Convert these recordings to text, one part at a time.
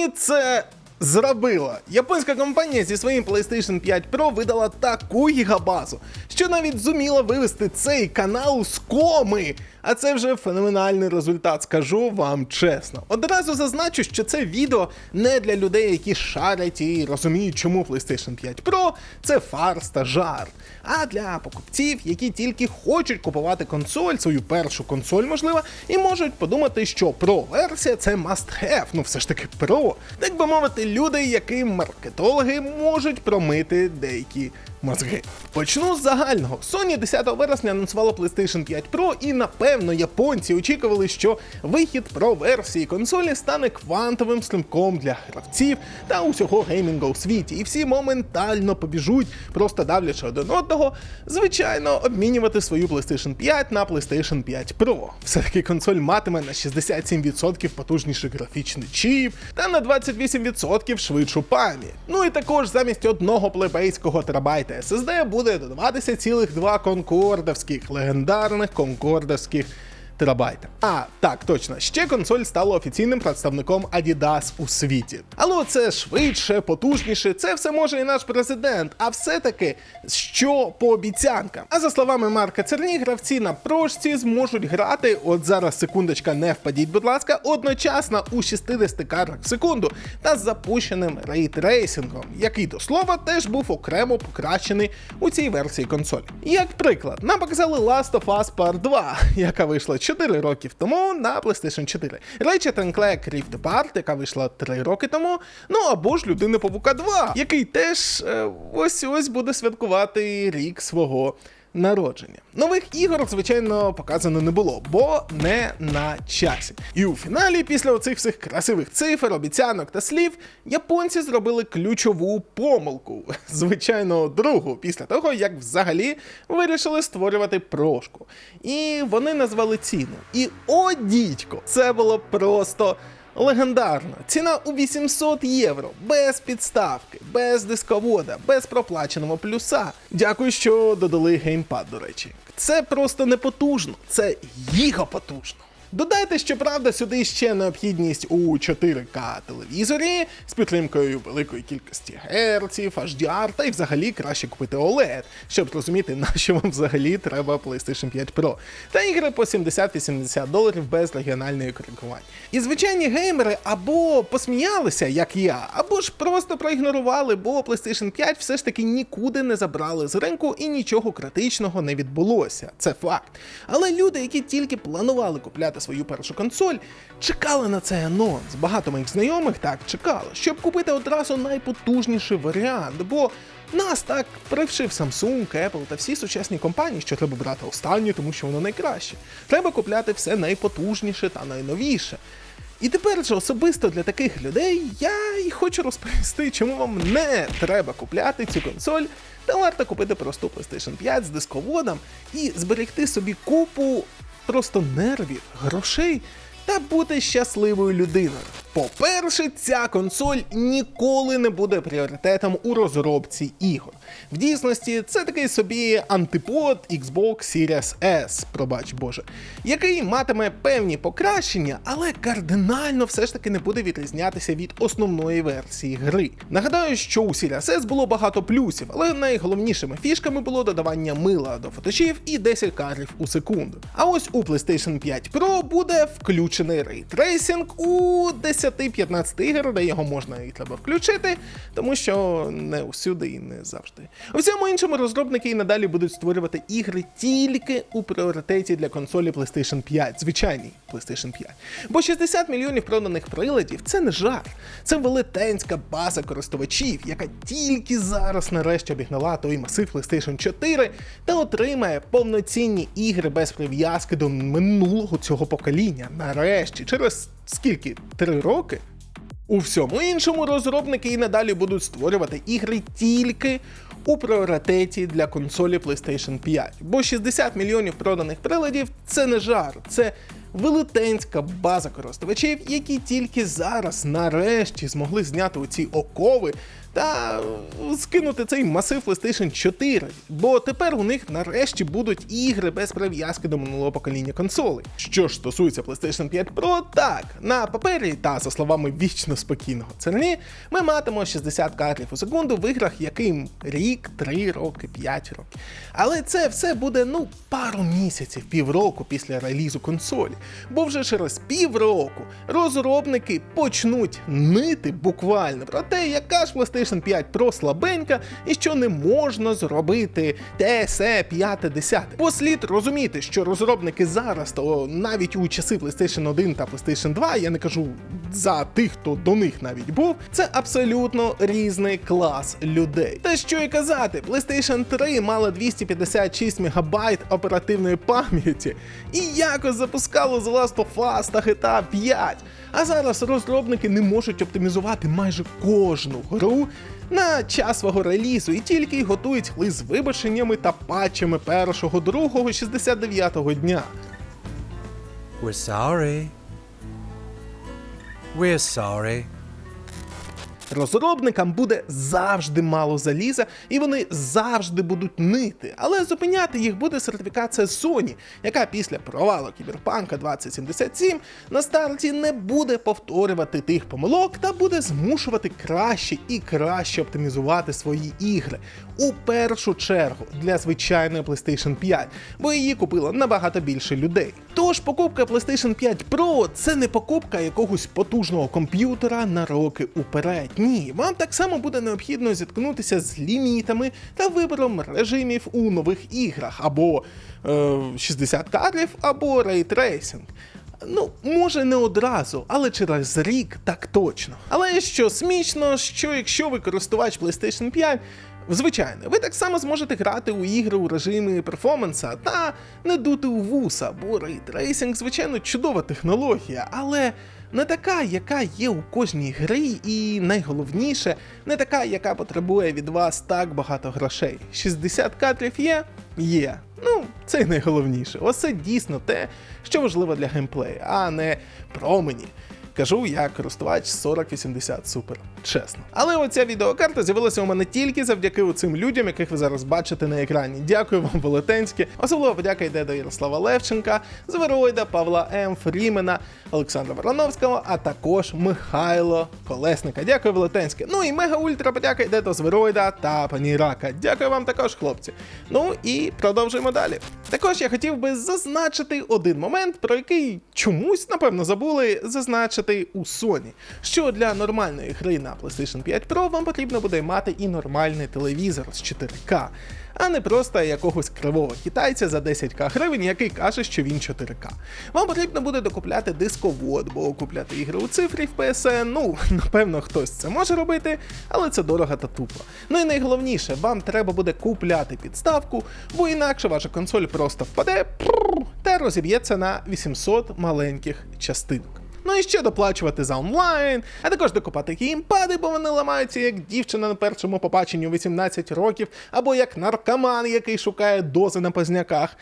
Sony це зробила. Японська компанія зі своїм PlayStation 5 Pro видала таку гігабазу, що навіть зуміла вивести цей канал з коми. А це вже феноменальний результат, скажу вам чесно. Одразу зазначу, що це відео не для людей, які шарять і розуміють, чому PlayStation 5 Pro це фарс та жарт, а для покупців, які тільки хочуть купувати консоль, свою першу консоль, можливо, і можуть подумати, що Pro версія це must have, ну все ж таки Pro. Так би мовити, люди, яким маркетологи можуть промити деякі мозги. Почну з загального. Sony 10 вересня анонсувала PlayStation 5 Pro, і напевно японці очікували, що вихід Pro версії консолі стане квантовим стрімком для гравців та усього геймінгу у світі. І всі моментально побіжуть, просто давлячи один одного, звичайно, обмінювати свою PlayStation 5 на PlayStation 5 Pro. Все-таки консоль матиме на 67% потужніший графічний чіп та на 28% швидшу пам'ять. Ну і також замість одного плебейського терабайта SSD буде додаватися цілих два конкордовських, легендарних конкордовських терабайта. А, так, точно, ще консоль стала офіційним представником Adidas у світі. Але це швидше, потужніше, це все може і наш президент. А все-таки що по обіцянкам? А за словами Марка Церні, гравці на прошці зможуть грати. От зараз секундочка, не впадіть, будь ласка, одночасно у 60 кадрах в секунду та з запущеним рейтрейсингом, який до слова теж був окремо покращений у цій версії консолі. Як приклад, нам показали Last of Us Part 2, яка вийшла 4 років тому на PlayStation 4. Ratchet Clank Rift Apart, яка вийшла 3 роки тому. Ну або ж Людина Павука 2, який теж е, ось ось буде святкувати рік свого. Народження нових ігор, звичайно, показано не було, бо не на часі. І у фіналі, після оцих всіх красивих цифр, обіцянок та слів, японці зробили ключову помилку. Звичайно, другу, після того, як взагалі вирішили створювати прошку. І вони назвали ціну. І о, дідько, це було просто. Легендарна ціна у 800 євро, без підставки, без дисковода, без проплаченого плюса. Дякую, що додали геймпад, до речі. Це просто не потужно, це гігапотужно. Додайте, що правда, сюди ще необхідність у 4К телевізорі з підтримкою великої кількості герців, HDR, та й взагалі краще купити OLED, щоб зрозуміти, на що вам взагалі треба PlayStation 5 Pro. Та ігри по 70-80 доларів без регіональної коригування. І звичайні геймери або посміялися, як я, або ж просто проігнорували, бо PlayStation 5 все ж таки нікуди не забрали з ринку і нічого критичного не відбулося. Це факт. Але люди, які тільки планували купляти свою першу консоль, чекали на цей анонс. Багато моїх знайомих так чекали, щоб купити одразу найпотужніший варіант, бо нас так прившив Samsung, Apple та всі сучасні компанії, що треба брати останнє, тому що воно найкраще. Треба купляти все найпотужніше та найновіше. І тепер же особисто для таких людей я і хочу розповісти, чому вам не треба купляти цю консоль, та варто купити просту PlayStation 5 з дисководом і зберегти собі купу просто нервів, грошей та бути щасливою людиною. По-перше, ця консоль ніколи не буде пріоритетом у розробці ігор. В дійсності це такий собі антипод Xbox Series S, пробач Боже, який матиме певні покращення, але кардинально все ж таки не буде відрізнятися від основної версії гри. Нагадаю, що у Series S було багато плюсів, але найголовнішими фішками було додавання мила до фоточів і 10 кадрів у секунду. А ось у PlayStation 5 Pro буде включений рейтрейсинг у 10-15 ігор, де його можна і треба включити, тому що не усюди і не завжди. У всьому іншому розробники і надалі будуть створювати ігри тільки у пріоритеті для консолі PlayStation 5, звичайній PlayStation 5. Бо 60 мільйонів проданих приладів це не жарт, це велетенська база користувачів, яка тільки зараз нарешті обігнала той масив PlayStation 4 та отримає повноцінні ігри без прив'язки до минулого цього покоління. Нарешті, через скільки? Три роки? У всьому іншому розробники і надалі будуть створювати ігри тільки у пріоритеті для консолі PlayStation 5. Бо 60 мільйонів проданих приладів це не жарт, це велетенська база користувачів, які тільки зараз нарешті змогли зняти оці окови та скинути цей масив PlayStation 4. Бо тепер у них нарешті будуть ігри без прив'язки до минулого покоління консолей. Що ж стосується PlayStation 5 Pro, так, на папері та за словами вічно спокійного Церні, ми матимемо 60 кадрів у секунду в іграх, яким рік, 3 роки, 5 років. Але це все буде ну пару місяців, півроку після релізу консолі. Бо вже через півроку розробники почнуть нити буквально про те, яка ж PlayStation 5 Pro слабенька і що не можна зробити те, се, п'яте, десяте. Бо слід розуміти, що розробники зараз, то навіть у часи PlayStation 1 та PlayStation 2, я не кажу за тих, хто до них навіть був, це абсолютно різний клас людей. Та що й казати, PlayStation 3 мала 256 МБ оперативної пам'яті і якось запускало The Last of Us та GTA 5. А зараз розробники не можуть оптимізувати майже кожну гру на час свого релізу і тільки й готують хли з вибаченнями та патчами першого, другого, 69-го дня. We're sorry. We're sorry. Розробникам буде завжди мало заліза, і вони завжди будуть нити. Але зупиняти їх буде сертифікація Sony, яка після провалу Кіберпанка 2077 на старті не буде повторювати тих помилок та буде змушувати краще і краще оптимізувати свої ігри. У першу чергу для звичайної PlayStation 5, бо її купило набагато більше людей. Тож покупка PlayStation 5 Pro це не покупка якогось потужного комп'ютера на роки уперед. Ні, вам так само буде необхідно зіткнутися з лімітами та вибором режимів у нових іграх, або е, 60 кадрів, або рейтрейсинг. Ну, може не одразу, але через рік так точно. Але що смішно, що якщо ви користувач PlayStation 5, Звичайно, ви так само зможете грати у ігри у режимі перформанса та не дути у вуса, бо рейтрейсинг, звичайно, чудова технологія, але не така, яка є у кожній грі, і найголовніше, не така, яка потребує від вас так багато грошей. 60 кадрів є? Є. Ну, це й найголовніше. Оце дійсно те, що важливо для геймплею, а не промені. Кажу як користувач 4080 Super, чесно. Але оця відеокарта з'явилася у мене тільки завдяки цим людям, яких ви зараз бачите на екрані. Дякую вам, велетенське. Особливо подяка йде до Ярослава Левченка, Звероїда, Павла М. Фрімена, Олександра Вороновського, а також Михайло Колесника. Дякую, велетенське. Ну і мега ультра подяка йде до Звероїда та пані Рака. Дякую вам також, хлопці. Ну і продовжуємо далі. Також я хотів би зазначити один момент, про який чомусь, напевно, забули зазначити у Sony, що для нормальної гри на PlayStation 5 Pro вам потрібно буде мати і нормальний телевізор з 4К, а не просто якогось кривого китайця за 10к гривень, який каже, що він 4К. Вам потрібно буде докупляти дисковод, бо купляти ігри у цифрі в PSN, ну, напевно, хтось це може робити, але це дорого та тупо. Ну і найголовніше, вам треба буде купляти підставку, бо інакше ваша консоль просто впаде та розіб'ється на 800 маленьких частинок. Ну і ще доплачувати за онлайн, а також докупати геймпади, бо вони ламаються як дівчина на першому побаченні у 18 років, або як наркоман, який шукає дози на позняках.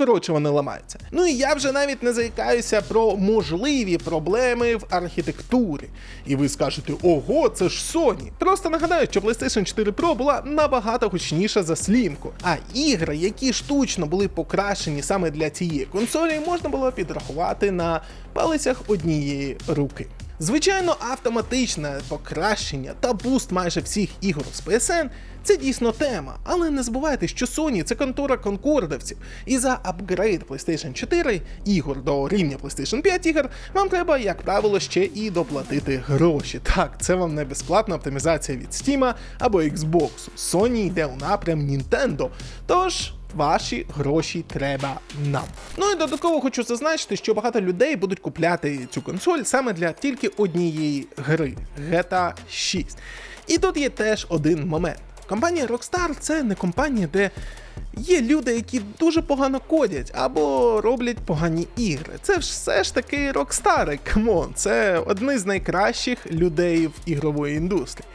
Коротше, вони ламаються. Ну і я вже навіть не заїкаюся про можливі проблеми в архітектурі. І ви скажете, ого, це ж Sony. Просто нагадаю, що PlayStation 4 Pro була набагато гучніша за слімку. А ігри, які штучно були покращені саме для цієї консолі, можна було підрахувати на палицях однієї руки. Звичайно, автоматичне покращення та буст майже всіх ігор з PSN це дійсно тема, але не забувайте, що Sony це контора конкордовців, і за апгрейд PlayStation 4 ігор до рівня PlayStation 5 ігор вам треба, як правило, ще і доплатити гроші. Так, це вам не безплатна оптимізація від Steam або Xbox. Sony йде у напрям Nintendo. Тож. Ваші гроші треба нам. Ну і додатково хочу зазначити, що багато людей будуть купляти цю консоль саме для тільки однієї гри GTA 6. І тут є теж один момент. Компанія Rockstar це не компанія, де є люди, які дуже погано кодять або роблять погані ігри. Це ж все ж таки Rockstar, камон, це одні з найкращих людей в ігрової індустрії.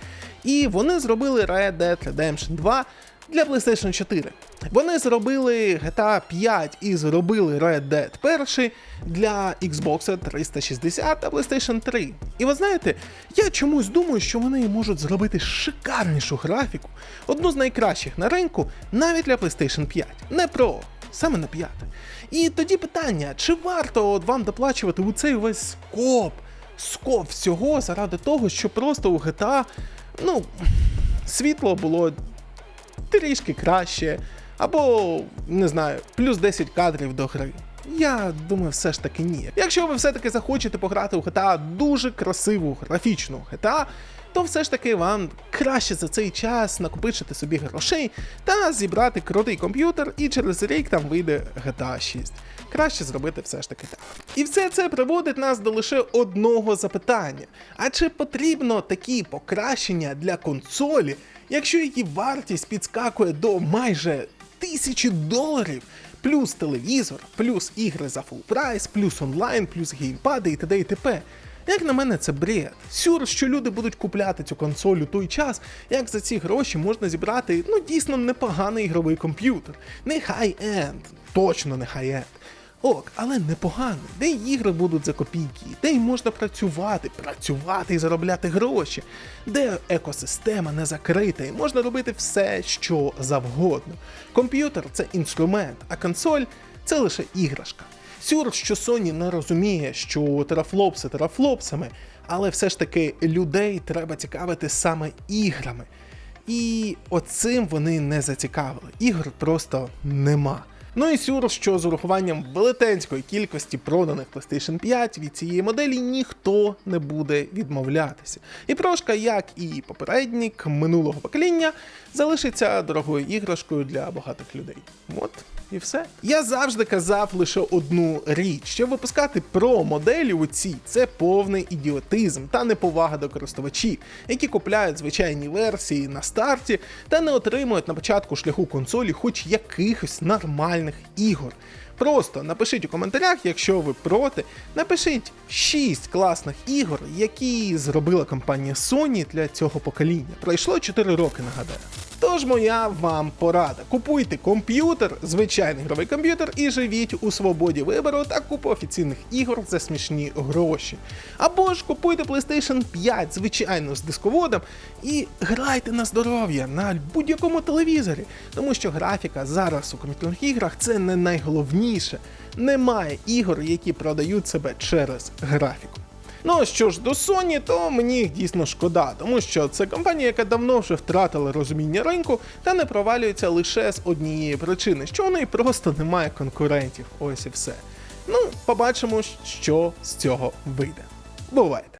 І вони зробили Red Dead Redemption 2 для PlayStation 4. Вони зробили GTA 5 і зробили Red Dead 1 для Xbox 360 та PlayStation 3. І ви знаєте, я чомусь думаю, що вони можуть зробити шикарнішу графіку, одну з найкращих на ринку, навіть для PlayStation 5. Не Pro, саме на 5. І тоді питання: чи варто от вам доплачувати у цей весь скоп, скоп всього заради того, що просто у GTA, ну, світло було трішки краще, або не знаю, плюс 10 кадрів до гри. Я думаю, все ж таки ні. Якщо ви все-таки захочете пограти у GTA дуже красиву графічну GTA, то все ж таки вам краще за цей час накопичити собі грошей та зібрати крутий комп'ютер, і через рік там вийде GTA 6. Краще зробити все ж таки так. І все це приводить нас до лише одного запитання: а чи потрібно такі покращення для консолі, якщо її вартість підскакує до майже тисячі доларів? Плюс телевізор, плюс ігри за фул прайс, плюс онлайн, плюс геймпади і т.д. і т.п. Як на мене, це бред. Сюр, що люди будуть купляти цю консоль у той час, як за ці гроші можна зібрати ну дійсно непоганий ігровий комп'ютер. Не хай-енд, точно не хай-енд. Ок, але непогано, де ігри будуть за копійки, де й можна працювати, працювати і заробляти гроші, де екосистема не закрита і можна робити все, що завгодно. Комп'ютер це інструмент, а консоль це лише іграшка. Сюр, що Sony не розуміє, що терафлопси терафлопсами, але все ж таки людей треба цікавити саме іграми. І оцим вони не зацікавили. Ігор просто нема. Ну і сюр, що з урахуванням велетенської кількості проданих PlayStation 5 від цієї моделі ніхто не буде відмовлятися. І прошка, як і попередник минулого покоління, залишиться дорогою іграшкою для багатих людей. От і все. Я завжди казав лише одну річ: що випускати про моделі у ці це повний ідіотизм та неповага до користувачів, які купляють звичайні версії на старті та не отримують на початку шляху консолі хоч якихось нормальних ігор. Просто напишіть у коментарях, якщо ви проти, напишіть 6 класних ігор, які зробила компанія Sony для цього покоління. Пройшло 4 роки, нагадаю. Тож моя вам порада: купуйте комп'ютер, звичайний ігровий комп'ютер, і живіть у свободі вибору та купу офіційних ігор за смішні гроші. Або ж купуйте PlayStation 5, звичайно, з дисководом, і грайте на здоров'я на будь-якому телевізорі, тому що графіка зараз у комп'ютерних іграх це не найголовніше. Немає ігор, які продають себе через графіку. Ну а що ж до Sony, то мені їх дійсно шкода, тому що це компанія, яка давно вже втратила розуміння ринку та не провалюється лише з однієї причини, що у неї просто немає конкурентів. Ось і все. Ну, побачимо, що з цього вийде. Бувайте!